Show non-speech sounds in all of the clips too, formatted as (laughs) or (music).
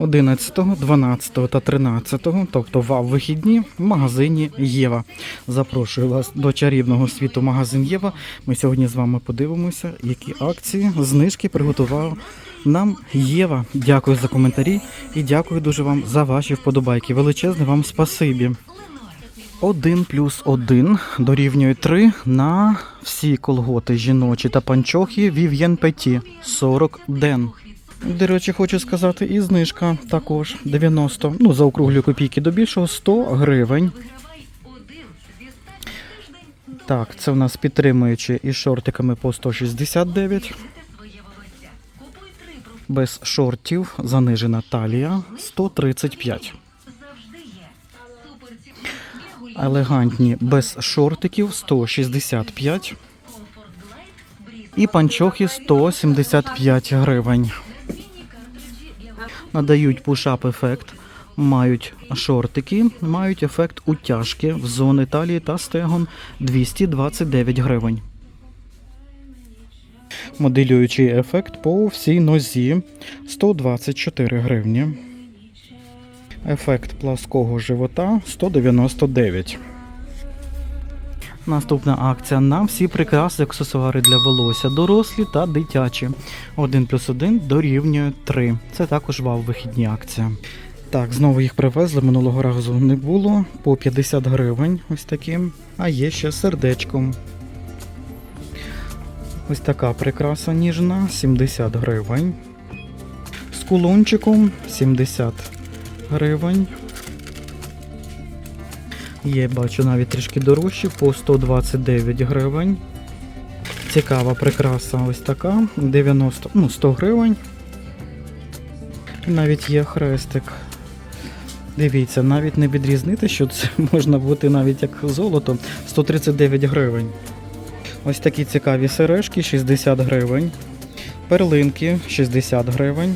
11, 12 та 13, тобто в вихідні в магазині Єва. Запрошую вас до чарівного світу магазин Єва. Ми сьогодні з вами подивимося, які акції, знижки приготував нам Єва. Дякую за коментарі і дякую дуже вам за ваші вподобайки. Величезне вам спасибі. 1 плюс 1 дорівнює 3 на всі колготи жіночі та панчохи Vivien Petit 40 ден. До речі, хочу сказати, і знижка також 90, ну за округлі копійки до більшого 100 гривень. Так, це в нас підтримуючи із шортиками по 169. Без шортів занижена талія 135. Елегантні без шортиків 165. І панчохи 175 гривень. Надають пушап ефект. Мають шортики, мають ефект утяжки в зони талії та стегон 229 гривень. Моделюючий ефект по всій нозі 124 гривні. Ефект плаского живота 199. Наступна акція на всі прикраси, аксесуари для волосся, дорослі та дитячі. 1 плюс 1 дорівнює 3. Це також вау вихідні акція. Так, знову їх привезли, минулого разу не було. По 50 гривень ось таким. А є ще сердечком. Ось така прикраса ніжна, 70 гривень. З кулончиком 70 гривень. Є, бачу, навіть трішки дорожчі по 129 гривень. Цікава прикраса ось така. 90, ну, 100 гривень. І навіть є хрестик. Дивіться, навіть не відрізнити, що це (laughs) можна бути навіть як золото. 139 гривень. Ось такі цікаві сережки 60 гривень. Перлинки 60 гривень.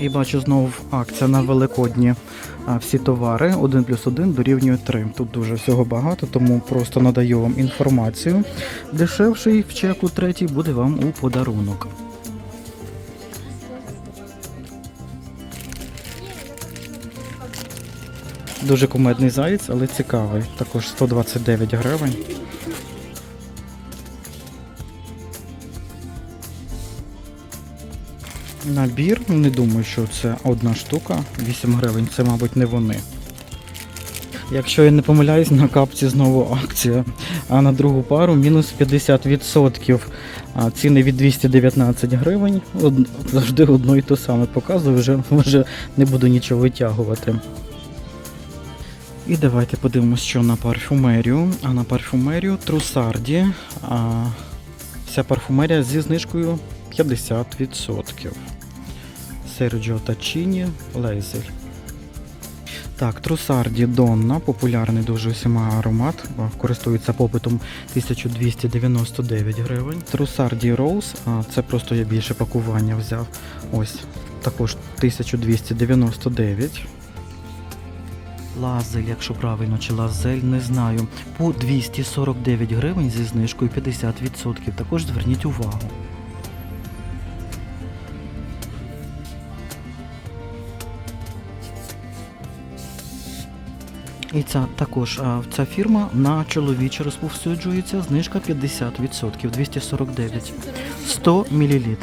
І бачу знову акція на Великодні. Всі товари 1 плюс 1 дорівнює 3. Тут дуже всього багато, тому просто надаю вам інформацію. Дешевший в чеку третій буде вам у подарунок. Дуже кумедний заєць, але цікавий. Також 129 гривень. Набір, не думаю, що це одна штука. 8 гривень, це, мабуть, не вони. Якщо я не помиляюсь, на капці знову акція. А на другу пару мінус 50%. А ціни від 219 гривень. Од- Завжди одно і те саме показую, вже, вже не буду нічого витягувати. І давайте подивимося, що на парфюмерію. А на парфюмерію Трусарді. А, вся парфумерія зі знижкою 50%. Серджіо Тачіні Лейзер. Так, Трусарді Донна, популярний дуже усіма аромат, користується попитом 1299 гривень. Трусарді Роуз, це просто я більше пакування взяв. Ось, також 1299. Лазель, якщо правильно, чи лазель, не знаю. По 249 гривень зі знижкою 50%. Також зверніть увагу. І ця також ця фірма на чоловіче розповсюджується. Знижка 50%, 249, 100 мл.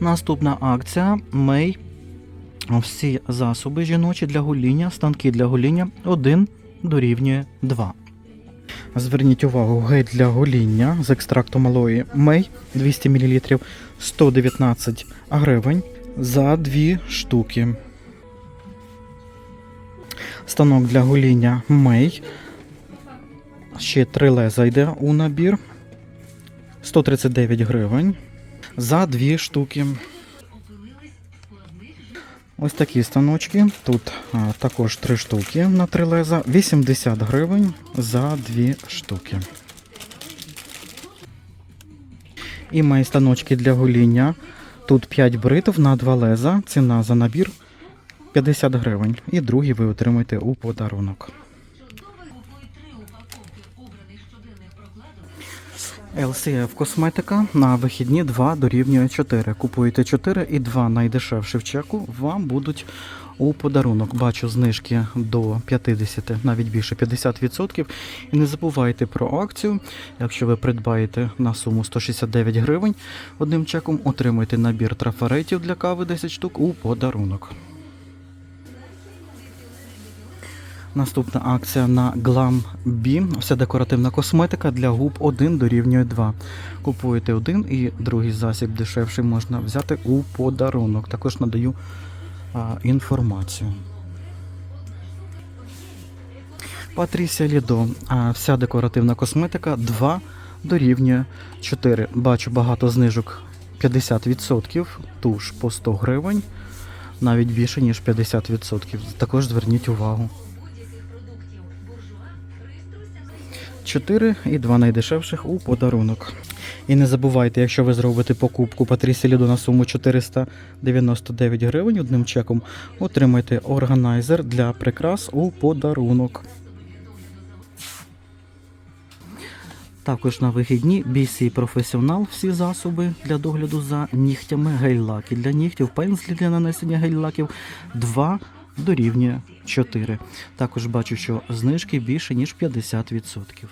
Наступна акція Мей. Всі засоби жіночі для гоління, станки для гоління 1 дорівнює 2. Зверніть увагу, гель для гоління з екстрактом алої Мей 200 мл 119 гривень за 2 штуки. Станок для гоління Мей. Ще три леза йде у набір. 139 гривень за 2 штуки. Ось такі станочки. Тут а, також 3 штуки на 3 леза. 80 гривень за 2 штуки. І має станочки для гоління. Тут 5 бритв на 2 леза. Ціна за набір 50 гривень. І другий ви отримаєте у подарунок. LCF косметика на вихідні 2 дорівнює 4. Купуєте 4 і 2 найдешевші в чеку вам будуть у подарунок. Бачу знижки до 50, навіть більше 50%. І не забувайте про акцію. Якщо ви придбаєте на суму 169 гривень одним чеком, отримуєте набір трафаретів для кави 10 штук у подарунок. Наступна акція на Glam B. Вся декоративна косметика для губ 1 дорівнює 2. Купуєте один і другий засіб дешевший можна взяти у подарунок. Також надаю а, інформацію. Патрісія Лідо. А, вся декоративна косметика 2 дорівнює 4. Бачу багато знижок 50%. Туш по 100 гривень. Навіть більше, ніж 50%. Також зверніть увагу. 4 і 2 найдешевших у подарунок. І не забувайте, якщо ви зробите покупку Патрісі Лідо на суму 499 гривень одним чеком, отримайте органайзер для прикрас у подарунок. Також на вихідні BC Professional всі засоби для догляду за нігтями, гель-лаки для нігтів, пензлі для нанесення гель-лаків 2 дорівнює 4. Також бачу, що знижки більше ніж 50%.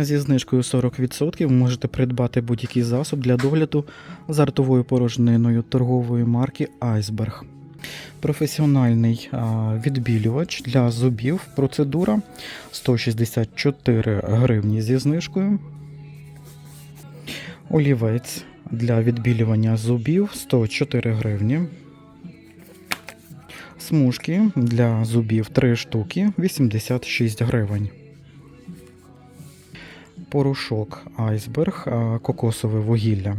Зі знижкою 40% можете придбати будь-який засоб для догляду за ртовою порожниною торгової марки Iceberg. Професіональний відбілювач для зубів. Процедура 164 гривні зі знижкою. Олівець для відбілювання зубів 104 гривні. Смужки для зубів 3 штуки 86 гривень. Порошок айсберг, кокосове вугілля.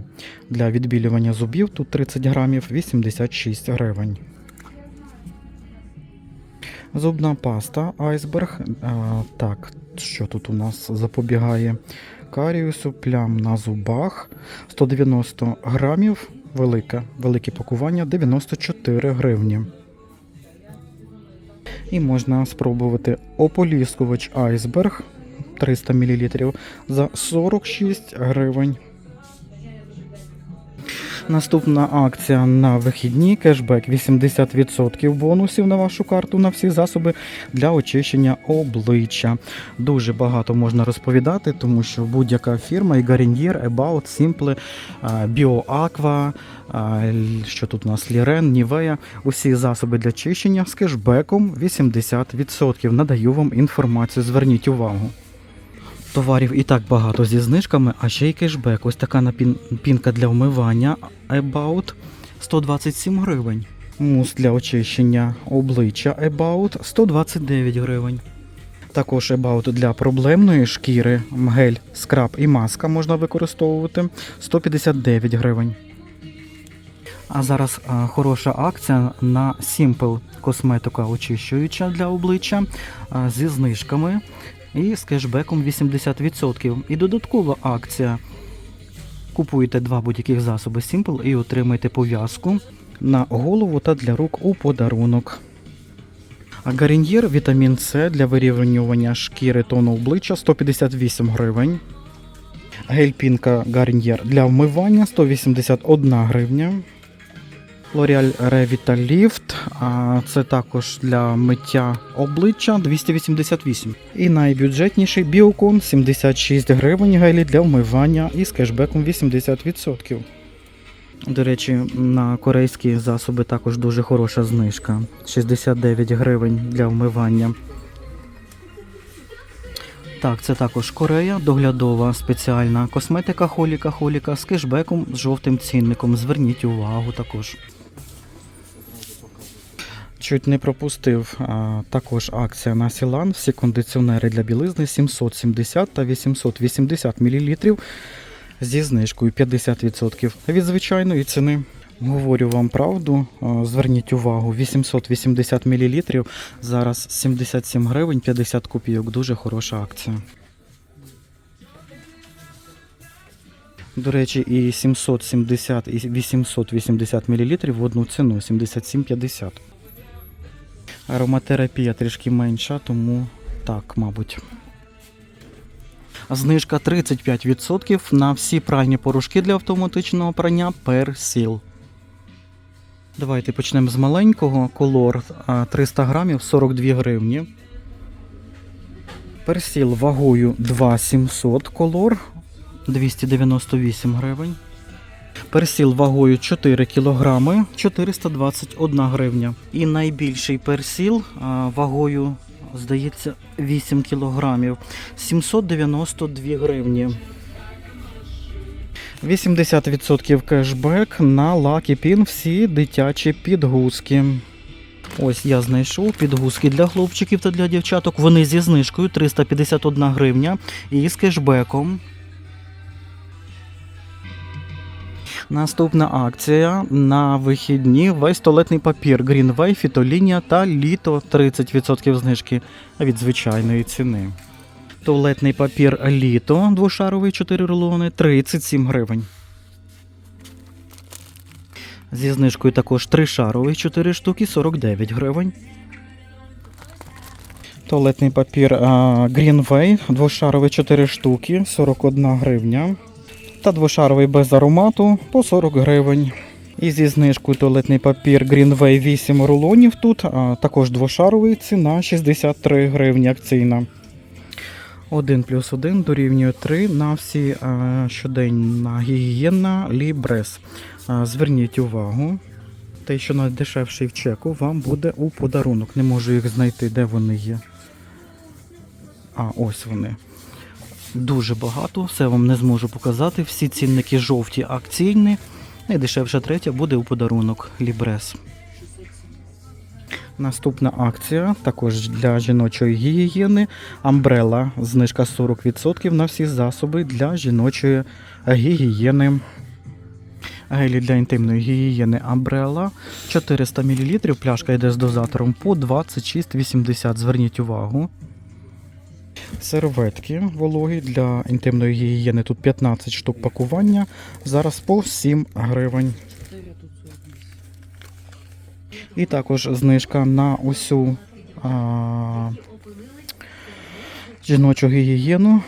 Для відбілювання зубів тут 30 грамів 86 гривень. Зубна паста айсберг. Так, що тут у нас запобігає каріусу, плям на зубах 190 грамів. Велике, велике пакування 94 гривні. І можна спробувати ополіскувач айсберг 300 мл за 46 гривень. Наступна акція на вихідні кешбек 80% бонусів на вашу карту на всі засоби для очищення обличчя. Дуже багато можна розповідати, тому що будь-яка фірма і Garnier, About, Simple, BioAqua, що тут у нас Лірен, Нівея, усі засоби для чищення з кешбеком 80%. Надаю вам інформацію, зверніть увагу. Товарів і так багато зі знижками, а ще й кешбек. Ось така напін- пінка для вмивання About 127 гривень. Мус для очищення обличчя About 129 гривень. Також About для проблемної шкіри, гель, скраб і маска можна використовувати 159 гривень. А зараз а, хороша акція на Simple косметика очищуюча для обличчя а, зі знижками і з кешбеком 80%. І додаткова акція. Купуєте два будь-яких засоби Simple і отримаєте пов'язку на голову та для рук у подарунок. А Гарін'єр вітамін С для вирівнювання шкіри тону обличчя 158 гривень. Гель-пінка Гарін'єр для вмивання 181 гривня. L'Oreal Revitalift, це також для миття обличчя 288. І найбюджетніший Biocon 76 гривень гелі для вмивання із кешбеком 80%. До речі, на корейські засоби також дуже хороша знижка. 69 гривень для вмивання. Так, це також Корея, доглядова спеціальна косметика Холіка Холіка з кешбеком з жовтим цінником. Зверніть увагу також. Чуть не пропустив а, також акція на Сілан. Всі кондиціонери для білизни 770 та 880 мл зі знижкою 50% від звичайної ціни. Говорю вам правду, зверніть увагу, 880 мл, зараз 77 гривень 50 копійок. Дуже хороша акція. До речі, і 770 і 880 мл в одну ціну 77,50. Ароматерапія трішки менша, тому так, мабуть. Знижка 35% на всі пральні порошки для автоматичного прання Персіл. Давайте почнемо з маленького. Колор 300 грамів 42 гривні. Персіл вагою 2700 колор 298 гривень. Персіл вагою 4 кг 421 гривня. І найбільший персіл вагою, здається, 8 кг 792 гривні. 80% кешбек на Pin всі дитячі підгузки. Ось я знайшов підгузки для хлопчиків та для дівчаток. Вони зі знижкою 351 гривня і з кешбеком. Наступна акція на вихідні весь туалетний папір Greenway, фітолінія та літо 30% знижки від звичайної ціни. Туалетний папір літо двошаровий 4 рулони 37 гривень. Зі знижкою також тришаровий 4 штуки 49 гривень. Туалетний папір Greenway двошаровий 4 штуки 41 гривня. Та двошаровий без аромату по 40 гривень. І зі знижкою туалетний папір Greenway 8 рулонів тут, а також двошаровий ціна 63 гривні акційна. 1 плюс 1 дорівнює 3 на всі е, щоденна гігієна Лібрес. Е, Зверніть увагу, те, що найдешевший в чеку, вам буде у подарунок. Не можу їх знайти, де вони є. А, ось вони. Дуже багато, все вам не зможу показати. Всі цінники жовті акційні. Найдешевша третя буде у подарунок Лібрес. Наступна акція також для жіночої гігієни. Амбрела. Знижка 40% на всі засоби для жіночої гігієни. Гелі для інтимної гігієни Амбрела 400 мл. Пляшка йде з дозатором по 26,80. Зверніть увагу. Серветки вологі для інтимної гігієни. Тут 15 штук пакування. Зараз по 7 гривень. І також знижка на усю а, жіночу гігієну.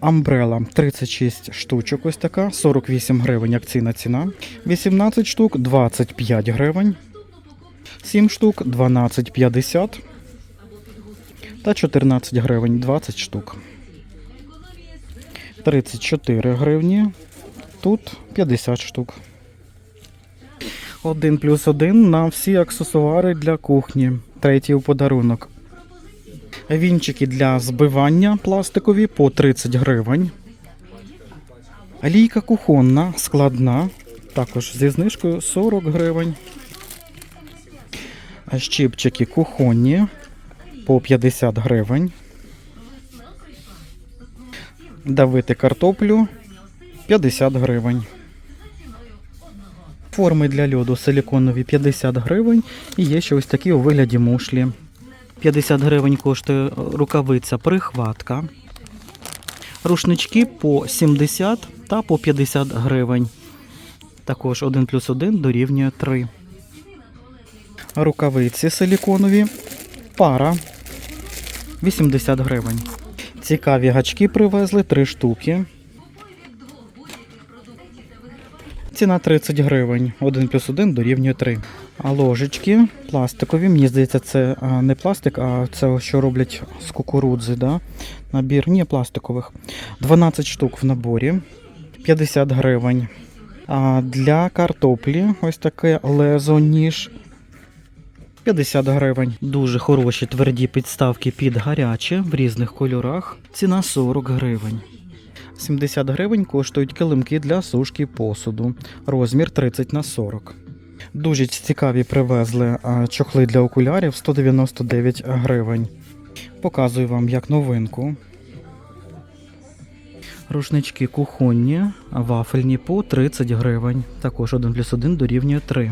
Амбрела 36 штучок, ось така, 48 гривень акційна ціна. 18 штук 25 гривень. 7 штук 12,50 та 14 гривень 20 штук. 34 гривні. Тут 50 штук. 1 плюс 1 на всі аксесуари для кухні. Третій у подарунок. Вінчики для збивання пластикові по 30 гривень. Лійка кухонна, складна, також зі знижкою 40 гривень. Щипчики кухонні по 50 гривень. Давити картоплю 50 гривень. Форми для льоду силіконові 50 гривень. І є ще ось такі у вигляді мушлі. 50 гривень коштує рукавиця прихватка. Рушнички по 70 та по 50 гривень. Також 1 плюс 1 дорівнює 3. Рукавиці силіконові. Пара 80 гривень. Цікаві гачки привезли 3 штуки. Ціна 30 гривень. 1 плюс 1 дорівнює 3. А ложечки пластикові. Мені здається, це не пластик, а це що роблять з кукурудзи. Да? Набір ні, пластикових. 12 штук в наборі. 50 гривень. А для картоплі ось таке лезо ніж 50 гривень. Дуже хороші тверді підставки під гаряче в різних кольорах. Ціна 40 гривень. 70 гривень коштують килимки для сушки посуду. Розмір 30 на 40. Дуже цікаві привезли чохли для окулярів 199 гривень. Показую вам як новинку. Рушнички кухонні, вафельні по 30 гривень. Також 1 плюс 1 дорівнює 3.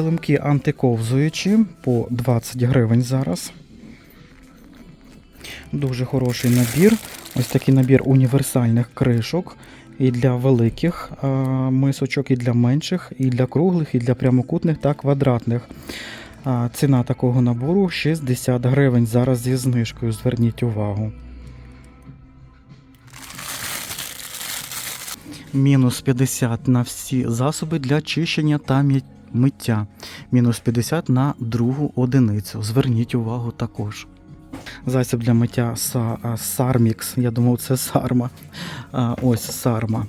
Килимки антиковзуючі по 20 гривень зараз. Дуже хороший набір. Ось такий набір універсальних кришок. І для великих а, мисочок, і для менших, і для круглих, і для прямокутних та квадратних. А, ціна такого набору 60 гривень. Зараз зі знижкою. Зверніть увагу. Мінус 50 на всі засоби для чищення та мі- миття. Мінус 50 на другу одиницю. Зверніть увагу також. Засіб для миття Са- Сармікс. Я думав, це Сарма. Ось Сарма.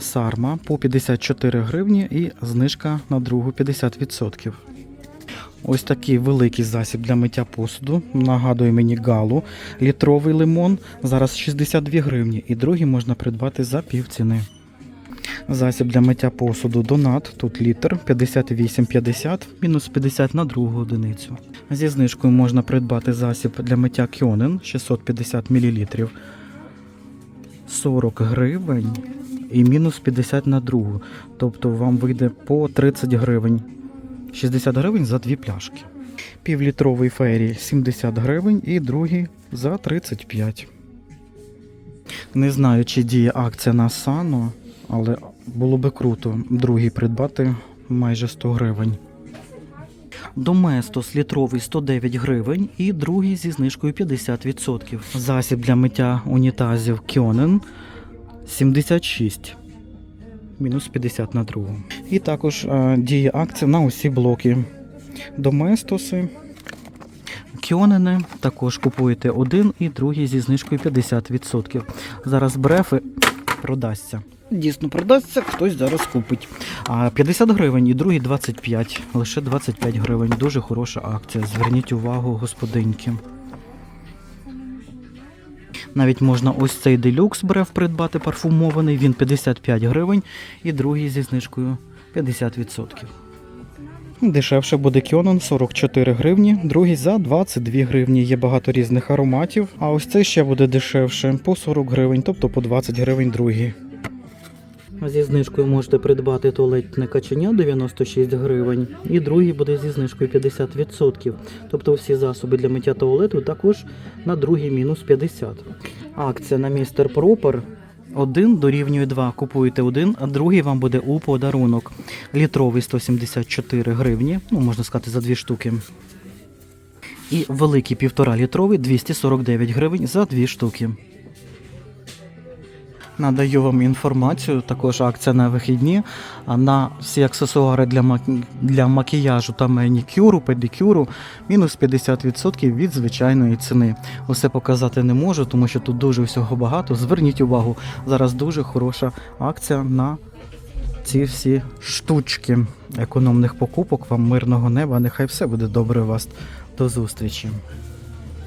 Сарма по 54 гривні і знижка на другу 50%. Ось такий великий засіб для миття посуду. Нагадує мені галу. Літровий лимон. Зараз 62 гривні. І другий можна придбати за півціни. Засіб для миття посуду Донат. Тут літр 58,50, мінус 50 на другу одиницю. Зі знижкою можна придбати засіб для миття Кьонен 650 мл. 40 гривень і мінус 50 на другу. Тобто вам вийде по 30 гривень. 60 гривень за дві пляшки. Півлітровий фейрі 70 гривень і другий за 35. Не знаю, чи діє акція на Сано, але було би круто другий придбати майже 100 гривень. Доместос літровий 109 гривень і другий зі знижкою 50%. Засіб для миття унітазів Кьонен 76. Мінус 50 на другу. І також е, діє акція на усі блоки. Доместоси. Кьонени також купуєте один і другий зі знижкою 50%. Зараз брефи продасться. Дійсно продасться, хтось зараз купить. 50 гривень і другий 25. Лише 25 гривень. Дуже хороша акція. Зверніть увагу, господинки. Навіть можна ось цей делюкс брев придбати парфумований, він 55 гривень, і другий зі знижкою 50%. Дешевше буде Кьонон 44 гривні, другий за 22 гривні. Є багато різних ароматів. А ось цей ще буде дешевше по 40 гривень, тобто по 20 гривень другий. Зі знижкою можете придбати туалетне каченя 96 гривень, і другий буде зі знижкою 50%. Тобто всі засоби для миття туалету також на другий мінус 50. Акція на містер Пропер. Один дорівнює 2. Купуєте один, а другий вам буде у подарунок. Літровий 174 гривні, ну можна сказати, за дві штуки. І великий півтора літровий 249 гривень за дві штуки. Надаю вам інформацію, також акція на вихідні. А на всі аксесуари для, мак- для макіяжу та манікюру, педикюру мінус 50% від звичайної ціни. Усе показати не можу, тому що тут дуже всього багато. Зверніть увагу, зараз дуже хороша акція на ці всі штучки економних покупок. Вам мирного неба. Нехай все буде добре у вас. До зустрічі.